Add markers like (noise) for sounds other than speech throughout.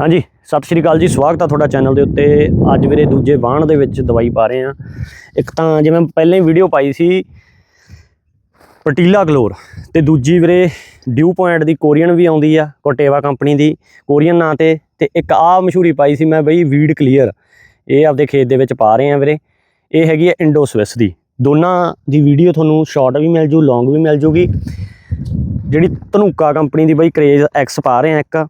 ਹਾਂਜੀ, ਸਤਿ ਸ਼੍ਰੀ ਅਕਾਲ ਜੀ, ਸਵਾਗਤ ਆ ਤੁਹਾਡਾ ਚੈਨਲ ਦੇ ਉੱਤੇ। ਅੱਜ ਵੀਰੇ ਦੂਜੇ ਵਾਹਣ ਦੇ ਵਿੱਚ ਦਵਾਈ ਪਾ ਰਹੇ ਆ ਇੱਕ ਤਾਂ ਜਿਵੇਂ ਪਹਿਲਾਂ ਹੀ ਵੀਡੀਓ ਪਾਈ ਸੀ, ਪਟੀਲਾ ਗਲੋਰ ਤੇ ਦੂਜੀ ਵੀਰੇ ਡਿਊ ਪੁਆਇੰਟ ਦੀ ਕੋਰੀਅਨ ਵੀ ਆਉਂਦੀ ਆ, ਕੋਟੇਵਾ ਕੰਪਨੀ ਦੀ, ਕੋਰੀਅਨ ਨਾਂ ਤੇ। ਤੇ ਇੱਕ ਆ ਮਸ਼ਹੂਰੀ ਪਾਈ ਸੀ ਮੈਂ ਬਈ ਵੀਡ ਕਲੀਅਰ। ਇਹ ਆਪਦੇ ਖੇਤ ਦੇ ਵਿੱਚ ਪਾ ਰਹੇ ਆ ਵੀਰੇ। ਇਹ ਹੈਗੀ ਹੈ ਇੰਡੋ ਸਵਿਸ ਦੀ। ਦੋਨਾਂ ਦੀ ਵੀਡੀਓ ਤੁਹਾਨੂੰ ਸ਼ਾਰਟ ਵੀ ਮਿਲ ਜੂ, ਲੌਂਗ ਵੀ ਮਿਲ ਜੂਗੀ। ਜਿਹੜੀ ਧਨੂਕਾ ਕੰਪਨੀ ਦੀ ਬਈ ਕਰੇਜ਼ ਐਕਸ ਪਾ ਰਹੇ ਆ ਇੱਕ।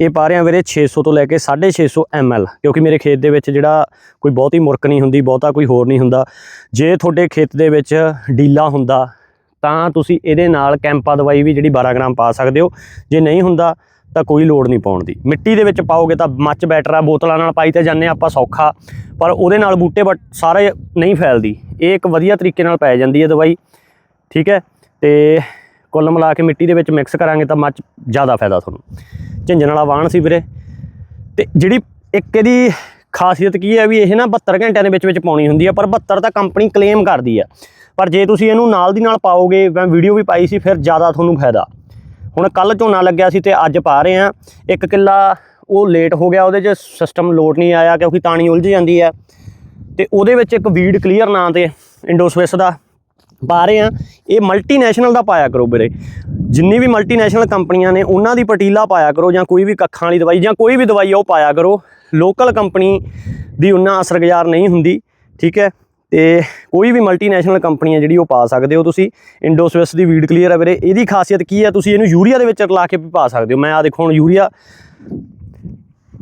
ਇਹ ਪਾ ਰਿਹਾ ਆ ਵੀਰੇ 600 ਤੋਂ ਲੈ ਕੇ 650 ml ਕਿਉਂਕਿ ਮੇਰੇ ਖੇਤ ਦੇ ਵਿੱਚ ਜਿਹੜਾ ਕੋਈ ਬਹੁਤੀ ਮੁਰਕ ਨਹੀਂ ਹੁੰਦੀ, ਬਹੁਤਾ ਕੋਈ ਹੋਰ ਨਹੀਂ ਹੁੰਦਾ। ਜੇ ਤੁਹਾਡੇ ਖੇਤ ਦੇ ਵਿੱਚ ਡੀਲਾ ਹੁੰਦਾ, ਤਾਂ ਤੁਸੀਂ ਇਹਦੇ ਨਾਲ ਕੈਂਪਾ ਦਵਾਈ ਵੀ ਜਿਹੜੀ 12 ਗ੍ਰਾਮ ਪਾ ਸਕਦੇ ਹੋ। ਜੇ ਨਹੀਂ ਹੁੰਦਾ, ਤਾਂ ਕੋਈ ਲੋੜ ਨਹੀਂ ਪਾਉਣ ਦੀ। ਮਿੱਟੀ ਦੇ ਵਿੱਚ ਪਾਓਗੇ ਤਾਂ ਮੱਚ ਬੈਟਰ ਆ, ਬੋਤਲਾਂ ਨਾਲ ਪਾਈ ਤੇ ਜਾਂਦੇ ਹਾਂ ਆਪਾਂ ਸੌਖਾ, ਪਰ ਉਹਦੇ ਨਾਲ ਬੂਟੇ ਬਟ ਸਾਰੇ ਨਹੀਂ ਫੈਲਦੀ। ਇਹ ਇੱਕ ਵਧੀਆ ਤਰੀਕੇ ਨਾਲ ਪੈ ਜਾਂਦੀ ਹੈ ਦਵਾਈ, ਠੀਕ ਹੈ? ਤੇ ਕੁੱਲ ਮਿਲਾ ਕੇ ਮਿੱਟੀ ਦੇ ਵਿੱਚ ਮਿਕਸ ਕਰਾਂਗੇ ਤਾਂ ਮੱਚ ਜ਼ਿਆਦਾ ਫਾਇਦਾ ਤੁਹਾਨੂੰ। ਝਿੰਜਣ ਵਾਲਾ ਵਾਹਣ ਸੀ ਵੀਰੇ। ਤੇ ਜਿਹੜੀ ਇੱਕ ਇਹਦੀ ਖਾਸੀਅਤ ਕੀ ਹੈ ਵੀ ਇਹ ਨਾ 72 ਘੰਟਿਆਂ ਦੇ ਵਿੱਚ ਵਿੱਚ ਪਾਉਣੀ ਹੁੰਦੀ ਹੈ ਪਰ 72 ਤਾਂ ਕੰਪਨੀ ਕਲੇਮ ਕਰਦੀ ਹੈ ਪਰ ਜੇ ਤੁਸੀਂ ਇਹਨੂੰ ਨਾਲ ਦੀ ਨਾਲ ਪਾਓਗੇ, ਮੈਂ ਵੀਡੀਓ ਵੀ ਪਾਈ ਸੀ, ਫਿਰ ਜ਼ਿਆਦਾ ਤੁਹਾਨੂੰ ਫਾਇਦਾ। ਹੁਣ ਕੱਲ ਝੋਨਾ ਲੱਗਿਆ ਸੀ ਤੇ ਅੱਜ ਪਾ ਰਹੇ ਆ। ਇੱਕ ਕਿੱਲਾ ਉਹ ਲੇਟ ਹੋ ਗਿਆ, ਉਹਦੇ 'ਚ ਸਿਸਟਮ ਲੋਡ ਨਹੀਂ ਆਇਆ ਕਿਉਂਕਿ ਤਾਣੀ ਉਲਝ ਜਾਂਦੀ ਹੈ ਤੇ ਉਹਦੇ ਵਿੱਚ ਇੱਕ ਵੀਡ ਕਲੀਅਰ ਨਾਂ ਤੇ ਇੰਡੋ ਸਵਿਸ ਦਾ। ਪਾ ਰਹੇ ਆ, ਇਹ ਮਲਟੀਨੈਸ਼ਨਲ ਦਾ ਪਾਇਆ ਕਰੋ ਵੀਰੇ। ਜਿੰਨੀ ਵੀ ਮਲਟੀਨੈਸ਼ਨਲ ਕੰਪਨੀਆਂ ਨੇ, ਉਹਨਾਂ ਦੀ ਪਟੀਲਾ ਪਾਇਆ ਕਰੋ ਜਾਂ ਕੋਈ ਵੀ ਕੱਖਾਂ ਵਾਲੀ ਦਵਾਈ ਜਾਂ ਕੋਈ ਵੀ ਦਵਾਈ ਆ, ਉਹ ਪਾਇਆ ਕਰੋ। ਲੋਕਲ ਕੰਪਨੀ ਦੀ ਉਹਨਾਂ ਅਸਰਗੁਜ਼ਾਰ ਨਹੀਂ ਹੁੰਦੀ, ਠੀਕ ਹੈ? ਤੇ ਕੋਈ ਵੀ ਮਲਟੀਨੈਸ਼ਨਲ ਕੰਪਨੀ ਹੈ ਜਿਹੜੀ ਉਹ ਪਾ ਸਕਦੇ ਹੋ ਤੁਸੀਂ। ਇੰਡੋਸਵਿਸ ਦੀ ਵੀਡ ਕਲੀਅਰ ਹੈ ਵੀਰੇ। ਇਹਦੀ ਖਾਸੀਅਤ ਕੀ ਹੈ ਤੁਸੀਂ ਇਹਨੂੰ ਯੂਰੀਆ ਦੇ ਵਿੱਚ ਰਲਾ ਕੇ ਵੀ ਪਾ ਸਕਦੇ ਹੋ। ਮੈਂ ਆ ਦੇਖੋ ਹੁਣ ਯੂਰੀਆ।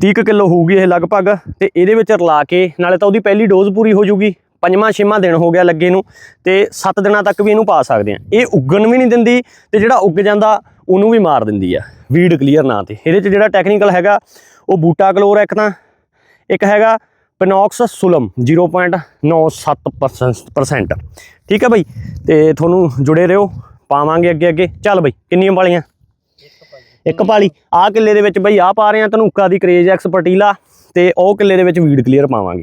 30 ਕਿਲੋ ਹੋਊਗੀ ਇਹ ਲਗਭਗ। ਤੇ ਇਹਦੇ ਵਿੱਚ ਰਲਾ ਕੇ, ਨਾਲੇ ਤਾਂ ਉਹਦੀ ਪਹਿਲੀ ਡੋਜ਼ ਪੂਰੀ ਹੋ ਜੂਗੀ ਪੰਜਵਾਂ ਛੇਵਾਂ ਦਿਨ ਹੋ ਗਿਆ ਲੱਗੇ ਨੂੰ ਤੇ 7 ਦਿਨਾਂ ਤੱਕ ਵੀ ਇਹਨੂੰ ਪਾ ਸਕਦੇ ਆ ਇਹ ਉੱਗਣ ਵੀ ਨਹੀਂ ਦਿੰਦੀ ਤੇ ਜਿਹੜਾ ਉੱਗ ਜਾਂਦਾ ਉਹਨੂੰ ਵੀ ਮਾਰ ਦਿੰਦੀ ਆ ਵੀਡ ਕਲੀਅਰ ਨਾਂ ਤੇ। ਇਹਦੇ 'ਚ ਜਿਹੜਾ ਟੈਕਨੀਕਲ ਹੈਗਾ, ਉਹ ਬੂਟਾ ਕਲੋਰ ਇੱਕ ਤਾਂ, ਇੱਕ ਹੈਗਾ ਪਿਨੌਕਸ ਸੁਲਮ 0.97% ਠੀਕ ਹੈ ਬਈ? ਤੇ ਤੁਹਾਨੂੰ ਜੁੜੇ ਰਹੋ, ਪਾਵਾਂਗੇ ਅੱਗੇ ਅੱਗੇ। ਚੱਲ ਬਈ, ਕਿੰਨੀਆਂ ਵਾਲੀਆਂ? ਇੱਕ ਪਾਲੀ ਆਹ ਕਿੱਲੇ ਦੇ ਵਿੱਚ ਬਈ ਆਹ ਪਾ ਰਹੇ ਆ ਧਨੂਕਾ ਦੀ ਕਰੇਜ ਐਕਸ ਪਟੀਲਾ ਤੇ ਉਹ ਕਿੱਲੇ ਦੇ ਵਿੱਚ ਵੀਡ ਕਲੀਅਰ ਪਾਵਾਂਗੇ।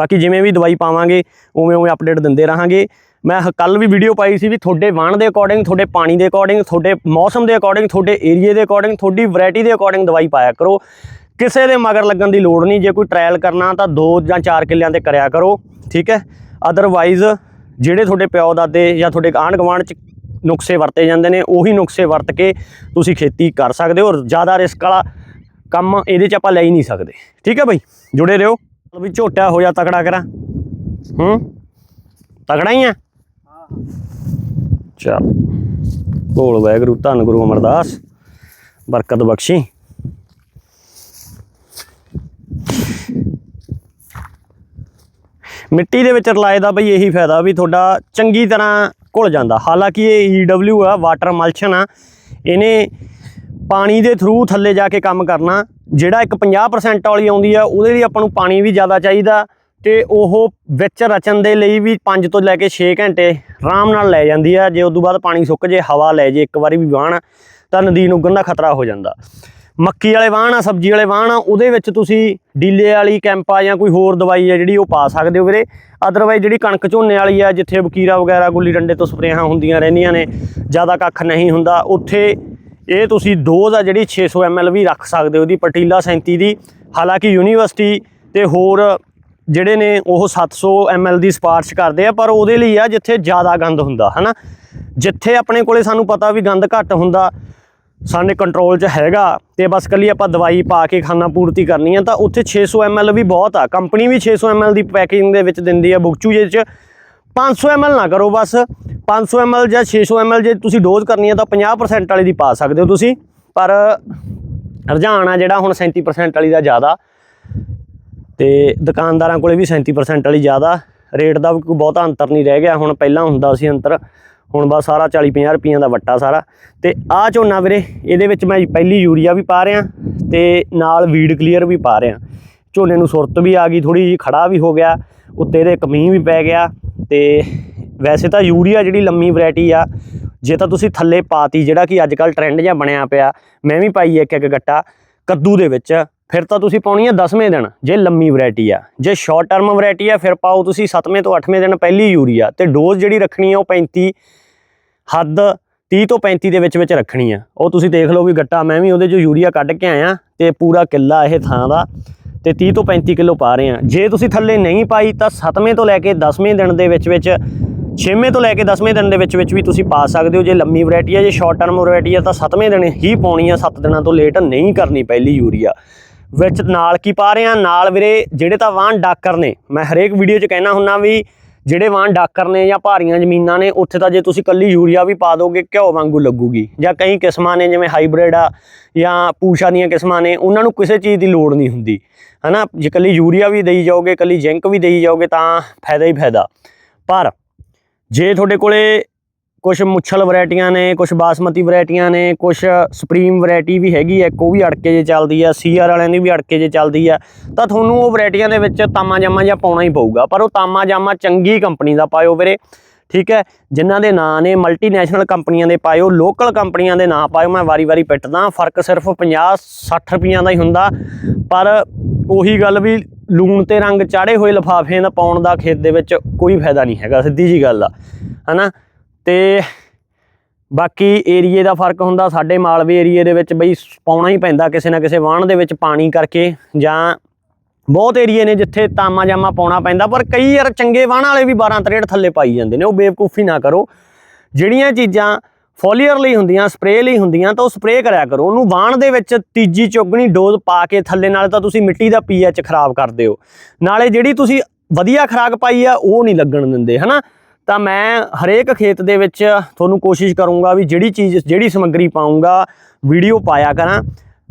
ਬਾਕੀ ਜਿਵੇਂ ਵੀ ਦਵਾਈ ਪਾਵਾਂਗੇ, ਉਵੇਂ ਉਵੇਂ ਅਪਡੇਟ ਦਿੰਦੇ ਰਹਾਂਗੇ। ਮੈਂ ਕੱਲ ਵੀ ਵੀਡੀਓ ਪਾਈ ਸੀ ਵੀ ਤੁਹਾਡੇ ਵਾਣ ਦੇ ਅਕੋਰਡਿੰਗ ਤੁਹਾਡੇ ਪਾਣੀ ਦੇ ਅਕੋਰਡਿੰਗ ਤੁਹਾਡੇ ਮੌਸਮ ਦੇ ਅਕੋਰਡਿੰਗ ਤੁਹਾਡੇ ਏਰੀਏ ਦੇ ਅਕੋਰਡਿੰਗ ਤੁਹਾਡੀ ਵੈਰਾਈਟੀ ਦੇ ਅਕੋਰਡਿੰਗ ਦਵਾਈ ਪਾਇਆ ਕਰੋ। ਕਿਸੇ ਦੇ ਮਗਰ ਲੱਗਣ ਦੀ ਲੋੜ ਨਹੀਂ, ਜੇ ਕੋਈ ਟ੍ਰਾਇਲ ਕਰਨਾ ਤਾਂ 2 ਜਾਂ 4 ਕਿੱਲਿਆਂ ਤੇ ਕਰਿਆ ਕਰੋ, ਠੀਕ ਹੈ? ਅਦਰਵਾਈਜ਼ ਜਿਹੜੇ ਤੁਹਾਡੇ ਪਿਓ ਦਾਦੇ ਜਾਂ ਤੁਹਾਡੇ ਆਂਢ ਗੁਆਂਢ ਚ ਨੁਕਸੇ ਵਰਤੇ ਜਾਂਦੇ ਨੇ, ਉਹੀ ਨੁਕਸੇ ਵਰਤ ਕੇ ਤੁਸੀਂ ਖੇਤੀ ਕਰ ਸਕਦੇ ਹੋ ਜ਼ਿਆਦਾ ਰਿਸਕ ਵਾਲਾ ਕੰਮ ਇਹਦੇ 'ਚ ਆਪਾਂ ਲੈ ਹੀ ਨਹੀਂ ਸਕਦੇ। ਠੀਕ ਹੈ ਬਈ? ਜੁੜੇ ਰਹੋ। ਵੀ ਝੋਟਾ ਹੋ ਜਾ ਤਕੜਾ ਕਰਾਂ। ਹੂੰ? ਤਕੜਾ ਹੀ ਆ? ਚਲ। ਬੋਲ ਵੈਗਰੂ ਧੰਨ ਗੁਰੂ ਅਮਰਦਾਸ। ਬਰਕਤ ਬਖਸ਼ੀ। ਮਿੱਟੀ ਦੇ ਵਿੱਚ ਰਲਾਏ ਦਾ ਬਈ ਇਹੀ ਫਾਇਦਾ ਵੀ ਤੁਹਾਡਾ ਚੰਗੀ ਤਰ੍ਹਾਂ ਘੁਲ ਜਾਂਦਾ। ਹਾਲਾਂਕਿ ਇਹ EW ਆ ਵਾਟਰ ਮਲਸ਼ਨ ਆ। ਇਹਨੇ ਪਾਣੀ ਦੇ ਥਰੂ ਥੱਲੇ ਜਾ ਕੇ ਕੰਮ ਕਰਨਾ, ਜਿਹੜਾ ਇੱਕ 50% ਵਾਲੀ ਆਉਂਦੀ ਆ, ਉਹਦੇ ਲਈ ਆਪਾਂ ਨੂੰ ਪਾਣੀ ਵੀ ਜ਼ਿਆਦਾ ਚਾਹੀਦਾ ਤੇ ਉਹ ਵਿੱਚ ਰਚਣ ਦੇ ਲਈ ਵੀ 5 ਤੋਂ ਲੈ ਕੇ 6 ਘੰਟੇ ਆਰਾਮ ਨਾਲ ਲੈ ਜਾਂਦੀ ਆ, ਜੇ ਉਸ ਤੋਂ ਬਾਅਦ ਪਾਣੀ ਸੁੱਕ ਜੇ, ਹਵਾ ਲੈ ਜੇ, ਇੱਕ ਵਾਰੀ ਵੀ ਵਾਹਣ, ਤਾਂ ਨਦੀ ਨੂੰ ਉੱਗਣ ਦਾ ਖਤਰਾ ਹੋ ਜਾਂਦਾ। ਮੱਕੀ ਵਾਲੇ ਵਾਹਣ ਆ, ਸਬਜ਼ੀ ਵਾਲੇ ਵਾਹਣ ਆ, ਉਹਦੇ ਵਿੱਚ ਤੁਸੀਂ ਡੀਲੇ ਵਾਲੀ ਕੈਂਪਾ ਜਾਂ ਕੋਈ ਹੋਰ ਦਵਾਈ ਆ ਜਿਹੜੀ ਉਹ ਪਾ ਸਕਦੇ ਹੋ ਵੀਰੇ। ਅਦਰਵਾਈਜ਼ ਜਿਹੜੀ ਕਣਕ ਝੋਨੇ ਵਾਲੀ ਆ, ਜਿੱਥੇ ਵਕੀਰਾ ਵਗੈਰਾ ਗੁੱਲੀ ਡੰਡੇ ਤੋਂ ਸਪਰੇਹਾਂ ਹੁੰਦੀਆਂ ਰਹਿੰਦੀਆਂ ਨੇ, ਜ਼ਿਆਦਾ ਕੱਖ ਨਹੀਂ ਹੁੰਦਾ, ਉੱਥੇ ਇਹ ਤੁਸੀਂ ਡੋਜ਼ ਆ ਜਿਹੜੀ 600 ml ਵੀ ਰੱਖ ਸਕਦੇ ਹੋ ਦੀ ਪਟੀਲਾ 37 ਦੀ। ਹਾਲਾਂਕਿ ਯੂਨੀਵਰਸਿਟੀ ਤੇ ਹੋਰ ਜਿਹੜੇ ਨੇ ਉਹ 700 ml ਦੀ ਸਿਫਾਰਿਸ਼ ਕਰਦੇ ਆ, ਪਰ ਉਹਦੇ ਲਈ ਆ ਜਿੱਥੇ ਜ਼ਿਆਦਾ ਗੰਦ ਹੁੰਦਾ, ਹਨਾ? ਜਿੱਥੇ ਆਪਣੇ ਕੋਲੇ ਸਾਨੂੰ ਪਤਾ ਵੀ ਗੰਦ ਘੱਟ ਹੁੰਦਾ, ਸਾਡੇ ਕੰਟਰੋਲ 'ਚ ਹੈਗਾ, ਤੇ ਬਸ ਕੱਲੀ ਆਪਾਂ ਦਵਾਈ ਪਾ ਕੇ ਖਾਣਾ ਪੂਰਤੀ ਕਰਨੀ ਆ, ਤਾਂ ਉੱਥੇ 600 ml ਵੀ ਬਹੁਤ ਆ। ਕੰਪਨੀ ਵੀ 600 ml ਦੀ ਪੈਕਿੰਗ ਦੇ ਵਿੱਚ ਦਿੰਦੀ ਆ ਬੁਕਚੂ ਜਿਹਦੇ 'ਚ। 500 ml ਨਾ ਕਰੋ ਬਸ। 500 ml ਜਾਂ 600 ml ਜੇ ਤੁਸੀਂ ਡੋਜ਼ ਕਰਨੀ ਹੈ ਤਾਂ 50% ਵਾਲੀ ਦੀ ਪਾ ਸਕਦੇ ਹੋ ਤੁਸੀਂ। ਪਰ ਰੁਝਾਨ ਆ ਜਿਹੜਾ ਹੁਣ 37% ਵਾਲੀ ਦਾ ਜ਼ਿਆਦਾ। ਤੇ ਦੁਕਾਨਦਾਰਾਂ ਕੋਲੇ ਵੀ 37% ਵਾਲੀ ਜ਼ਿਆਦਾ। ਰੇਟ ਦਾ ਵੀ ਕੋਈ ਬਹੁਤਾ ਅੰਤਰ ਨਹੀਂ ਰਹਿ ਗਿਆ। ਹੁਣ ਪਹਿਲਾਂ ਹੁੰਦਾ ਸੀ ਅੰਤਰ। ਹੁਣ ਬਸ ਸਾਰਾ 40 50 ਰੁਪਈਆਂ ਦਾ ਵੱਟਾ ਸਾਰਾ। ਤੇ ਆਹ ਝੋਨਾ ਵੀਰੇ, ਇਹਦੇ ਵਿੱਚ ਮੈਂ ਪਹਿਲੀ ਯੂਰੀਆ ਵੀ ਪਾ ਰਿਹਾ ਤੇ ਨਾਲ ਵੀਡ ਕਲੀਅਰ ਵੀ ਪਾ ਰਿਹਾ। ਝੋਨੇ ਨੂੰ ਸੁਰਤ ਵੀ ਆ ਗਈ ਥੋੜੀ ਜਿਹੀ ਖੜਾ ਵੀ ਹੋ ਗਿਆ। ਉੱਤੇ ਇਹਦੇ ਕਮੀਂਹ ਵੀ ਪੈ ਗਿਆ ਤੇ ਵੈਸੇ ਤਾਂ ਯੂਰੀਆ ਜਿਹੜੀ ਲੰਮੀ ਵੈਰਾਈਟੀ ਆ, ਜੇ ਤਾਂ ਤੁਸੀਂ ਥੱਲੇ ਪਾਤੀ ਜਿਹੜਾ ਕਿ ਅੱਜ ਕੱਲ ਟ੍ਰੈਂਡ ਜਿਹਾ ਬਣਿਆ ਪਿਆ, ਮੈਂ ਵੀ ਪਾਈ ਇੱਕ ਇੱਕ ਗੱਟਾ ਕੱਦੂ ਦੇ ਵਿੱਚ, ਫਿਰ ਤਾਂ ਤੁਸੀਂ ਪਾਉਣੀ ਆ 10ਵੇਂ ਦਿਨ, ਜੇ ਲੰਮੀ ਵੈਰਾਈਟੀ ਆ। ਜੇ ਸ਼ਾਰਟ ਟਰਮ ਵੈਰਾਈਟੀ ਆ, ਫਿਰ ਪਾਓ ਤੁਸੀਂ 7ਵੇਂ ਤੋਂ 8ਵੇਂ ਦਿਨ ਪਹਿਲੀ ਯੂਰੀਆ ਤੇ ਡੋਜ਼ ਜਿਹੜੀ ਰੱਖਣੀ ਆ ਉਹ 35 ਹੱਦ 30 ਤੋਂ 35 ਦੇ ਵਿੱਚ ਵਿੱਚ ਰੱਖਣੀ ਆ। ਉਹ ਤੁਸੀਂ ਦੇਖ ਲਓ ਵੀ ਗੱਟਾ, ਮੈਂ ਵੀ ਉਹਦੇ 'ਚੋਂ ਯੂਰੀਆ ਕੱਢ ਕੇ ਆਇਆ ਤੇ ਪੂਰਾ ਕਿੱਲਾ ਇਹ ਥਾਂ ਦਾ। ਤੇ 30 ਤੋਂ 35 ਕਿਲੋ ਪਾ ਰਹੇ ਆ ਜੇ ਤੁਸੀਂ ਥੱਲੇ ਨਹੀਂ ਪਾਈ ਤਾਂ 7ਵੇਂ ਤੋਂ ਲੈ ਕੇ 10ਵੇਂ ਦਿਨ ਦੇ ਵਿੱਚ ਵਿੱਚ 6ਵੇਂ ਤੋਂ ਲੈ ਕੇ 10ਵੇਂ ਦਿਨ ਦੇ ਵਿੱਚ ਵਿੱਚ ਵੀ ਤੁਸੀਂ ਪਾ ਸਕਦੇ ਹੋ। ਜੇ ਲੰਮੀ ਵੈਰਾਈਟੀ ਹੈ ਜੇ ਸ਼ਾਰਟ ਟਰਮ ਵੈਰਾਈਟੀ ਹੈ ਤਾਂ 7ਵੇਂ ਦਿਨ ਹੀ ਪਾਉਣੀ ਆ। 7 ਦਿਨਾਂ ਤੋਂ ਲੇਟ ਨਹੀਂ ਕਰਨੀ ਪਹਿਲੀ ਯੂਰੀਆ। ਵਿੱਚ ਨਾਲ ਕੀ ਪਾ ਰਹੇ ਆ ਨਾਲ ਵੀਰੇ ਜਿਹੜੇ ਤਾਂ ਵਾਹਨ ਡਾਕਰ ਨੇ, ਮੈਂ ਹਰੇਕ ਵੀਡੀਓ 'ਚ ਕਹਿਣਾ ਹੁੰਨਾ ਵੀ ਜਿਹੜੇ ਵਾਹਨ ਡਾਕਰ ਨੇ ਜਾਂ ਭਾਰੀਆਂ ਜ਼ਮੀਨਾਂ ਨੇ, ਉੱਥੇ ਤਾਂ ਜੇ ਤੁਸੀਂ ਕੱਲੀ ਯੂਰੀਆ ਵੀ ਪਾ ਦੋਗੇ, ਘਿਓ ਵਾਂਗੂ ਲੱਗੂਗੀ। ਜਾਂ ਕਈ ਕਿਸਮਾਂ ਨੇ, ਜਿਵੇਂ ਹਾਈਬ੍ਰਿਡ ਆ ਜਾਂ ਪੂਸ਼ਾ ਦੀਆਂ ਕਿਸਮਾਂ ਨੇ, ਉਹਨਾਂ ਨੂੰ ਕਿਸੇ ਚੀਜ਼ ਦੀ ਲੋੜ ਨਹੀਂ ਹੁੰਦੀ। ਹਨਾ? ਜੇ ਕੱਲੀ ਯੂਰੀਆ ਵੀ ਦੇਈ ਜਾਓਗੇ, ਕੱਲੀ ਜ਼ਿੰਕ ਵੀ ਦੇਈ ਜਾਓਗੇ, ਤਾਂ ਫਾਇਦਾ ਹੀ ਫਾਇਦਾ। ਪਰ ਜੇ ਤੁਹਾਡੇ ਕੋਲੇ ਕੁਝ ਮੁੱਛਲ ਵੈਰਾਈਟੀਆਂ ਨੇ ਕੁਝ ਬਾਸਮਤੀ ਵੈਰਾਈਟੀਆਂ ਨੇ ਕੁਝ ਸੁਪਰੀਮ ਵੈਰਾਈਟੀ ਵੀ ਹੈਗੀ ਹੈ, ਇੱਕ ਉਹ ਵੀ ਅੜਕੇ ਜੇ ਚੱਲਦੀ ਆ, ਸੀਆਰ ਵਾਲਿਆਂ ਦੀ ਵੀ ਅੜਕੇ ਜੇ ਚੱਲਦੀ ਆ। ਤਾਂ ਤੁਹਾਨੂੰ ਉਹ ਵੈਰਾਈਟੀਆਂ ਦੇ ਵਿੱਚ ਤਾਮਾ ਜਾਮਾ ਜਾਂ ਪਾਉਣਾ ਹੀ ਪਊਗਾ, ਪਰ ਉਹ ਤਾਮਾ ਜਾਮਾ ਚੰਗੀ ਕੰਪਨੀ ਦਾ ਪਾਇਓ ਵੀਰੇ, ਠੀਕ ਹੈ? ਜਿਨ੍ਹਾਂ ਦੇ ਨਾਂ ਨੇ ਮਲਟੀਨੈਸ਼ਨਲ ਕੰਪਨੀਆਂ ਦੇ ਪਾਇਓ ਲੋਕਲ ਕੰਪਨੀਆਂ ਦੇ ਨਾਂ ਪਾਇਓ, ਮੈਂ ਵਾਰੀ-ਵਾਰੀ ਪਿੱਟਦਾ, ਫ਼ਰਕ ਸਿਰਫ 50 60 ਰੁਪਈਆਂ ਦਾ ਹੀ ਹੁੰਦਾ, ਪਰ ਉਹੀ ਗੱਲ ਵੀ ਲੂਣ ਤੇ ਰੰਗ ਚਾੜੇ ਹੋਏ ਲਫਾਫੇ ਦਾ ਪਾਉਣ ਦਾ ਖੇਤ ਦੇ ਵਿੱਚ ਕੋਈ ਫਾਇਦਾ ਨਹੀਂ ਹੈਗਾ, ਸਿੱਧੀ ਜੀ ਗੱਲ ਆ, ਹਨਾ? ਤੇ ਬਾਕੀ ਏਰੀਏ ਦਾ ਫ਼ਰਕ ਹੁੰਦਾ, ਸਾਡੇ ਮਾਲਵੇ ਏਰੀਏ ਦੇ ਵਿੱਚ ਬਈ ਪਾਉਣਾ ਹੀ ਪੈਂਦਾ ਕਿਸੇ ਨਾ ਕਿਸੇ ਵਾਹਣ ਦੇ ਵਿੱਚ ਪਾਣੀ ਕਰਕੇ ਜਾਂ ਬਹੁਤ ਏਰੀਏ ਨੇ ਜਿੱਥੇ ਤਾਮਾ ਜਾਮਾ ਪਾਉਣਾ ਪੈਂਦਾ, ਪਰ ਕਈ ਯਾਰ ਚੰਗੇ ਵਾਹਣ ਵਾਲੇ ਵੀ 12 ਤਰੇੜ ਥੱਲੇ ਪਾਈ ਜਾਂਦੇ ਨੇ, ਉਹ ਬੇਵਕੂਫੀ ਨਾ ਕਰੋ। ਜਿਹੜੀਆਂ ਚੀਜ਼ਾਂ ਫੋਲੀਅਰ ਲਈ ਹੁੰਦੀਆਂ, ਸਪਰੇਅ ਲਈ ਹੁੰਦੀਆਂ, ਤਾਂ ਉਹ ਸਪਰੇਅ ਕਰਿਆ ਕਰੋ। ਉਹਨੂੰ ਵਾਹਣ ਦੇ ਵਿੱਚ ਤੀਜੀ ਚੌਗਣੀ ਡੋਜ਼ ਪਾ ਕੇ ਥੱਲੇ, ਨਾਲ ਤਾਂ ਤੁਸੀਂ ਮਿੱਟੀ ਦਾ ਪੀਐਚ ਖਰਾਬ ਕਰਦੇ ਹੋ। ਨਾਲੇ ਜਿਹੜੀ ਤੁਸੀਂ ਵਧੀਆ ਖਰਾਕ ਪਾਈ ਆ, ਉਹ ਨਹੀਂ ਲੱਗਣ ਦਿੰਦੇ, ਹਨਾ? ਤਾਂ ਮੈਂ ਹਰੇਕ ਖੇਤ ਦੇ ਵਿੱਚ ਤੁਹਾਨੂੰ ਕੋਸ਼ਿਸ਼ ਕਰੂੰਗਾ ਵੀ ਜਿਹੜੀ ਚੀਜ਼, ਜਿਹੜੀ ਸਮੱਗਰੀ ਪਾਉਂਗਾ ਵੀਡੀਓ ਪਾਇਆ ਕਰਾਂ।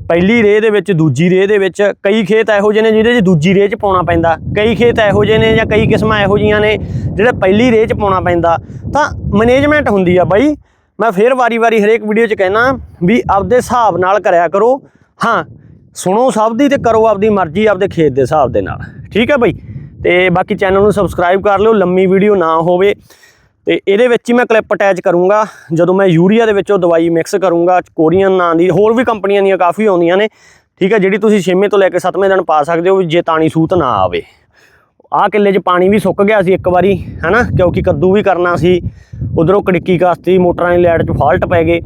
ਪਹਿਲੀ ਰੇਹ ਦੇ ਵਿੱਚ, ਦੂਜੀ ਰੇਹ ਦੇ ਵਿੱਚ, ਕਈ ਖੇਤ ਇਹੋ ਜਿਹੇ ਨੇ ਜਿਹਦੇ 'ਚ ਦੂਜੀ ਰੇਹ 'ਚ ਪਾਉਣਾ ਪੈਂਦਾ। ਕਈ ਖੇਤ ਇਹੋ ਜਿਹੇ ਨੇ ਜਾਂ ਕਈ ਕਿਸਮਾਂ ਇਹੋ ਜੀਆਂ ਨੇ ਜਿਹੜੇ ਪਹਿਲੀ ਰੇਹ 'ਚ ਪਾਉਣਾ ਪੈਂਦਾ। ਤਾਂ ਮੈਨੇਜਮੈਂਟ ਹੁੰਦੀ ਆ ਬਾਈ। ਮੈਂ ਫੇਰ ਵਾਰੀ-ਵਾਰੀ ਹਰੇਕ ਵੀਡੀਓ 'ਚ ਕਹਿਣਾ ਵੀ ਆਪਦੇ ਹਿਸਾਬ ਨਾਲ ਕਰਿਆ ਕਰੋ। ਹਾਂ, ਸੁਣੋ ਸਭ ਦੀ ਤੇ ਕਰੋ ਆਪਦੀ ਮਰਜ਼ੀ ਆਪਦੇ ਖੇਤ ਦੇ ਹਿਸਾਬ ਦੇ ਨਾਲ। ਠੀਕ ਹੈ ਬਾਈ? ਤੇ ਬਾਕੀ ਚੈਨਲ ਨੂੰ ਸਬਸਕ੍ਰਾਈਬ ਕਰ ਲਿਓ, ਲੰਮੀ ਵੀਡੀਓ ਨਾ ਹੋਵੇ। ਤੇ ਇਹਦੇ ਵਿੱਚ ਹੀ ਮੈਂ ਕਲਿੱਪ ਅਟੈਚ ਕਰੂੰਗਾ। ਜਦੋਂ ਮੈਂ ਯੂਰੀਆ ਦੇ ਵਿੱਚ ਉਹ ਦਵਾਈ ਮਿਕਸ ਕਰੂੰਗਾ, ਕੋਰੀਅਨ ਨਾਂ ਦੀ, ਹੋਰ ਵੀ ਕੰਪਨੀਆਂ ਦੀਆਂ ਕਾਫੀ ਆਉਂਦੀਆਂ ਨੇ। ਠੀਕ ਹੈ, ਜਿਹੜੀ ਤੁਸੀਂ 6ਵੇਂ ਤੋਂ ਲੈ ਕੇ 7ਵੇਂ ਦਿਨ ਪਾ ਸਕਦੇ ਹੋ ਵੀ ਜੇ ਤਾਣੀ ਸੂਤ ਨਾ ਆਵੇ। ਆਹ ਕਿੱਲੇ 'ਚ ਪਾਣੀ ਵੀ ਸੁੱਕ ਗਿਆ ਸੀ ਇੱਕ ਵਾਰੀ, ਹੈਨਾ? ਕਿਉਂਕਿ ਕੱਦੂ ਵੀ ਕਰਨਾ ਸੀ। ਉਧਰੋਂ ਕੜਿੱਕੀ ਕਾਸਤੀ, ਮੋਟਰਾਂ ਦੀ ਲਾਈਟ 'ਚ ਫਾਲਟ ਪੈ ਗਏ।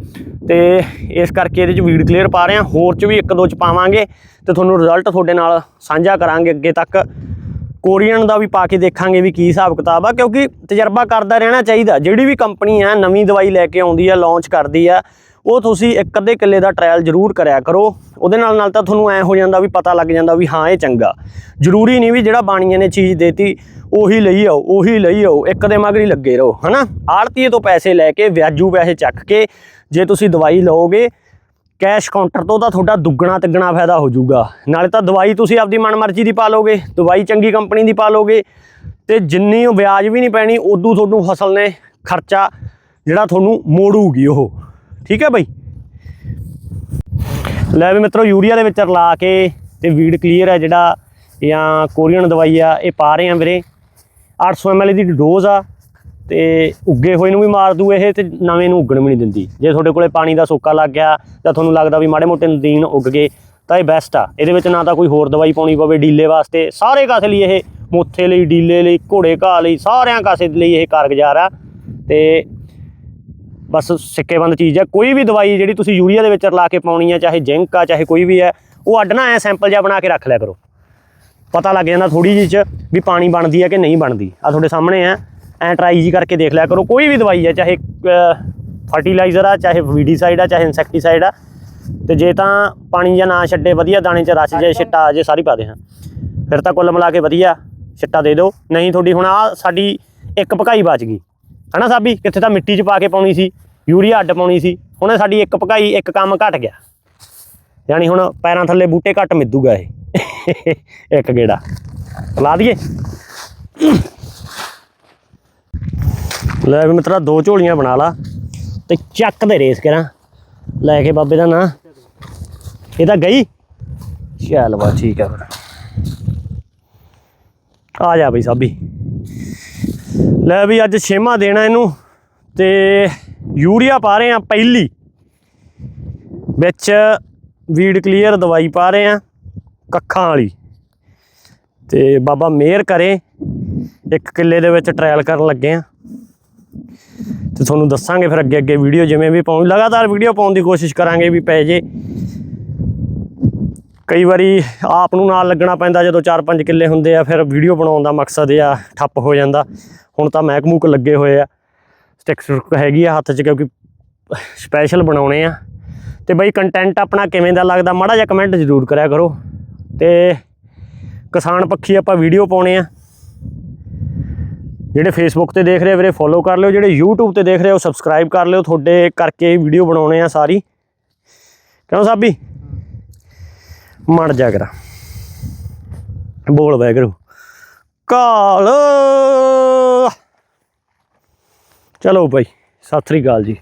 ਤੇ ਇਸ ਕਰਕੇ ਇਹਦੇ 'ਚ ਵੀਡ ਕਲੀਅਰ ਪਾ ਰਹੇ ਹਾਂ। ਹੋਰ 'ਚ ਵੀ ਇੱਕ ਦੋ 'ਚ ਪਾਵਾਂਗੇ ਤੇ ਤੁਹਾਨੂੰ ਰਿਜ਼ਲਟ ਤੁਹਾਡੇ ਨਾਲ ਸਾਂਝਾ ਕਰਾਂਗੇ ਅੱਗੇ ਤੱਕ। ਕੋਰੀਅਨ ਦਾ ਵੀ ਪਾ ਕੇ ਦੇਖਾਂਗੇ ਵੀ ਕੀ ਹਿਸਾਬ ਕਿਤਾਬ ਆ, ਕਿਉਂਕਿ ਤਜਰਬਾ ਕਰਦਾ ਰਹਿਣਾ ਚਾਹੀਦਾ। ਜਿਹੜੀ ਵੀ ਕੰਪਨੀ ਆ, ਨਵੀਂ ਦਵਾਈ ਲੈ ਕੇ ਆਉਂਦੀ ਆ ਲਾਂਚ ਕਰਦੀ ਆ, ਉਹ ਤੁਸੀਂ ਇੱਕ ਅੱਧੇ ਕਿੱਲੇ ਦਾ ਟ੍ਰਾਇਲ ਜ਼ਰੂਰ ਕਰਿਆ ਕਰੋ। ਉਹਦੇ ਨਾਲ ਨਾਲ ਤਾਂ ਤੁਹਾਨੂੰ ਐ ਹੋ ਜਾਂਦਾ ਵੀ ਪਤਾ ਲੱਗ ਜਾਂਦਾ ਵੀ ਹਾਂ, ਇਹ ਚੰਗਾ। ਜ਼ਰੂਰੀ ਨਹੀਂ ਵੀ ਜਿਹੜਾ ਬਾਣੀਆਂ ਨੇ ਚੀਜ਼ ਦੇਤੀ, ਉਹੀ ਲਈ ਆਓ, ਉਹੀ ਲਈ ਆਓ, ਇੱਕ ਦੇ ਮਗਰ ਹੀ ਲੱਗੇ ਰਹੋ, ਹਨਾ? ਆੜਤੀਏ ਤੋਂ ਪੈਸੇ ਲੈ ਕੇ, ਵਿਆਜੂ ਪੈਸੇ ਚੱਕ ਕੇ, ਜੇ ਤੁਸੀਂ ਦਵਾਈ ਲਓਗੇ ਕੈਸ਼ ਕਾਊਂਟਰ ਤੋਂ ਤਾਂ ਤੁਹਾਡਾ ਦੁੱਗਣਾ ਤਿੱਗਣਾ ਫਾਇਦਾ ਹੋ ਜਾਊਗਾ। ਨਾਲੇ ਤਾਂ ਦਵਾਈ ਤੁਸੀਂ ਆਪਦੀ ਮਨਮਰਜ਼ੀ ਦੀ ਪਾ ਲੋਗੇ, ਦਵਾਈ ਚੰਗੀ ਕੰਪਨੀ ਦੀ ਪਾ ਲੋਗੇ ਤੇ ਜਿੰਨੀ ਉਹ ਵਿਆਜ ਵੀ ਨਹੀਂ ਪੈਣੀ, ਉਦੋਂ ਤੁਹਾਨੂੰ ਫਸਲ ਨੇ ਖਰਚਾ ਜਿਹੜਾ ਤੁਹਾਨੂੰ ਮੋੜੂਗੀ ਉਹ। ਠੀਕ ਹੈ ਬਾਈ? ਲੈ ਵੀ ਮਿੱਤਰੋ, ਯੂਰੀਆ ਦੇ ਵਿੱਚ ਰਲਾ ਕੇ ਤੇ ਵੀਡ ਕਲੀਅਰ ਹੈ ਜਿਹੜਾ, ਜਾਂ ਕੋਰੀਅਨ ਦਵਾਈ ਆ, ਇਹ ਪਾ ਰਹੇ ਆ ਵੀਰੇ। 800 ml ਦੀ ਡੋਜ਼ ਆ। ਤੇ ਉੱਗੇ ਹੋਏ ਨੂੰ ਵੀ ਮਾਰ ਦੂ ਇਹ ਤੇ ਨਵੇਂ ਨੂੰ ਉੱਗਣ ਵੀ ਨਹੀਂ ਦਿੰਦੀ। ਜੇ ਤੁਹਾਡੇ ਕੋਲੇ ਪਾਣੀ ਦਾ ਸੋਕਾ ਲੱਗ ਗਿਆ ਜਾਂ ਤੁਹਾਨੂੰ ਲੱਗਦਾ ਵੀ ਮਾੜੇ ਮੋਟੇ ਨਦੀਨ ਉੱਗ ਗਏ, ਤਾਂ ਇਹ ਬੈਸਟ ਆ। ਇਹਦੇ ਵਿੱਚ ਨਾ ਤਾਂ ਕੋਈ ਹੋਰ ਦਵਾਈ ਪਾਉਣੀ ਪਵੇ ਡੀਲੇ ਵਾਸਤੇ। ਸਾਰੇ ਕਾਸੇ ਲਈ ਇਹ ਮੋਥੇ ਲਈ, ਡੀਲੇ ਲਈ, ਘੋੜੇ ਘਾਹ ਲਈ, ਸਾਰਿਆਂ ਕਾਸੇ ਲਈ ਇਹ ਕਾਰਗੁਜ਼ਾਰ ਆ। ਤੇ ਬਸ ਸਿੱਕੇਬੰਦ ਚੀਜ਼ ਆ। ਕੋਈ ਵੀ ਦਵਾਈ ਜਿਹੜੀ ਤੁਸੀਂ ਯੂਰੀਆ ਦੇ ਵਿੱਚ ਰਲਾ ਕੇ ਪਾਉਣੀ ਆ, ਚਾਹੇ ਜ਼ਿੰਕ ਆ, ਚਾਹੇ ਕੋਈ ਵੀ ਹੈ ਉਹ ਅੱਡ ਨਾ ਐ ਸੈਂਪਲ ਜਿਹਾ ਬਣਾ ਕੇ ਰੱਖ ਲਿਆ ਕਰੋ। ਪਤਾ ਲੱਗ ਜਾਂਦਾ ਥੋੜੀ ਜਿਹੀ ਚ ਵੀ ਪਾਣੀ ਬਣਦੀ ਹੈ ਕਿ ਨਹੀਂ ਬਣਦੀ। ਆ ਤੁਹਾਡੇ ਸਾਹਮਣੇ ਆ। ਐ ਟਰਾਈ ਜੀ ਕਰਕੇ ਦੇਖ ਲਿਆ ਕਰੋ, ਕੋਈ ਵੀ ਦਵਾਈ ਹੈ ਚਾਹੇ ਫਰਟੀਲਾਈਜ਼ਰ ਆ, ਚਾਹੇ ਵੀਡੀਸਾਈਡ ਆ, ਚਾਹੇ ਇਨਸੈਕਟੀਸਾਈਡ ਆ, ਤੇ ਜੇ ਤਾਂ ਪਾਣੀ ਜਾਂ ਨਾ ਛੱਡੇ, ਵਧੀਆ ਦਾਣੇ ਚ ਰਸ ਜੇ, ਛਿੱਟਾ ਆ ਜੇ, ਸਾਰੀ ਪਾ ਦੇ ਹਾਂ। ਫਿਰ ਤਾਂ ਕੁੱਲ ਮਿਲਾ ਕੇ ਵਧੀਆ, ਛਿੱਟਾ ਦੇ ਦਿਓ। ਨਹੀਂ ਤੁਹਾਡੀ ਹੁਣ ਆ ਸਾਡੀ ਇੱਕ ਪਕਾਈ ਬਚ ਗਈ। ਹਨਾ ਸਾਬੀ? ਕਿੱਥੇ ਤਾਂ ਮਿੱਟੀ 'ਚ ਪਾ ਕੇ ਪਾਉਣੀ ਸੀ, ਯੂਰੀਆ ਅੱਡ ਪਾਉਣੀ ਸੀ, ਹੁਣ ਸਾਡੀ ਇੱਕ ਪਕਾਈ, ਇੱਕ ਕੰਮ ਘਟ ਗਿਆ। ਯਾਨੀ ਹੁਣ ਪੈਰਾਂ ਥੱਲੇ ਬੂਟੇ ਘੱਟ ਮਿੱਦੂਗਾ ਇਹ। (laughs) ਇੱਕ ਗੇੜਾ। ਲਾ ਦਈਏ। ਲੈ ਵੀ ਮਿੱਤਰਾ, ਦੋ ਝੋਲੀਆਂ ਬਣਾ ਲਾ ਤੇ ਚੱਕ ਦੇ ਰੇਸ ਕਰਾਂ। ਲੈ ਕੇ ਬਾਬੇ ਦਾ ਨਾਂ। ਇਹ ਤਾਂ ਗਈ? ਚੱਲ ਬਾ, ਠੀਕ ਆ ਫਿਰ। ਆ ਜਾ ਬਈ ਸਾਬੀ। ਲੈ ਵੀ ਅੱਜ ਛੇਵਾਂ ਦੇਣਾ ਇਹਨੂੰ ਤੇ ਯੂਰੀਆ ਪਾ ਰਹੇ ਆ ਪਹਿਲੀ। ਵਿੱਚ ਵੀਡ ਕਲੀਅਰ ਦਵਾਈ ਪਾ ਰਹੇ ਆ ਕੱਖਾਂ ਵਾਲੀ। ਤੇ ਬਾਬਾ ਮਿਹਰ ਕਰੇ, ਇੱਕ ਕਿੱਲੇ ਦੇ ਵਿੱਚ ਟ੍ਰਾਇਲ ਕਰਨ ਲੱਗੇ ਆ। ਤੇ ਤੁਹਾਨੂੰ ਦੱਸਾਂਗੇ ਫਿਰ ਅੱਗੇ ਅੱਗੇ ਵੀਡੀਓ ਜਿਵੇਂ ਵੀ ਪਾਉਂ ਲਗਾਤਾਰ ਵੀਡੀਓ ਪਾਉਣ ਦੀ ਕੋਸ਼ਿਸ਼ ਕਰਾਂਗੇ ਵੀ ਪੈ ਜੇ। ਕਈ ਵਾਰੀ ਆਪ ਨੂੰ ਨਾਲ ਲੱਗਣਾ ਪੈਂਦਾ ਜਦੋਂ 4-5 ਕਿੱਲੇ ਹੁੰਦੇ ਆ, ਫਿਰ ਵੀਡੀਓ ਬਣਾਉਣ ਦਾ ਮਕਸਦ ਇਹ ਆ, ਠੱਪ ਹੋ ਜਾਂਦਾ। ਹੁਣ ਤਾਂ ਮਹਿਕਮੂਕ ਲੱਗੇ ਹੋਏ ਆ। ਸਟਿਕ ਸੁਕ ਹੈਗੀ ਆ ਹੱਥ 'ਚ ਕਿਉਂਕਿ ਸਪੈਸ਼ਲ ਬਣਾਉਣੇ ਆ। ਤੇ ਬਈ ਕੰਟੈਂਟ ਆਪਣਾ ਕਿਵੇਂ ਦਾ ਲੱਗਦਾ, ਮਾੜਾ ਜਿਹਾ ਕਮੈਂਟ ਜ਼ਰੂਰ ਕਰਿਆ ਕਰੋ। ਤੇ ਕਿਸਾਨ ਪੱਖੀ ਆਪਾਂ ਵੀਡੀਓ ਪਾਉਣੇ ਆ। ਜਿਹੜੇ ਫੇਸਬੁੱਕ ਤੇ ਦੇਖ ਰਹੇ ਆ ਵੀਰੇ ਫੋਲੋ ਕਰ ਲਿਓ। ਜਿਹੜੇ YouTube ਤੇ ਦੇਖ ਰਹੇ ਹੋ ਸਬਸਕ੍ਰਾਈਬ ਕਰ ਲਿਓ। ਤੁਹਾਡੇ ਕਰਕੇ ਵੀਡੀਓ ਬਣਾਉਣੇ ਆ ਸਾਰੀ। ਕਿਉਂ ਸਾਬੀ? ਮੜ ਜਾ ਕਰਾ। ਬੋਲ ਬੈਗਰੂ ਕਾਲ। ਚਲੋ ਭਾਈ ਸਤਿ ਸ੍ਰੀ ਅਕਾਲ ਜੀ।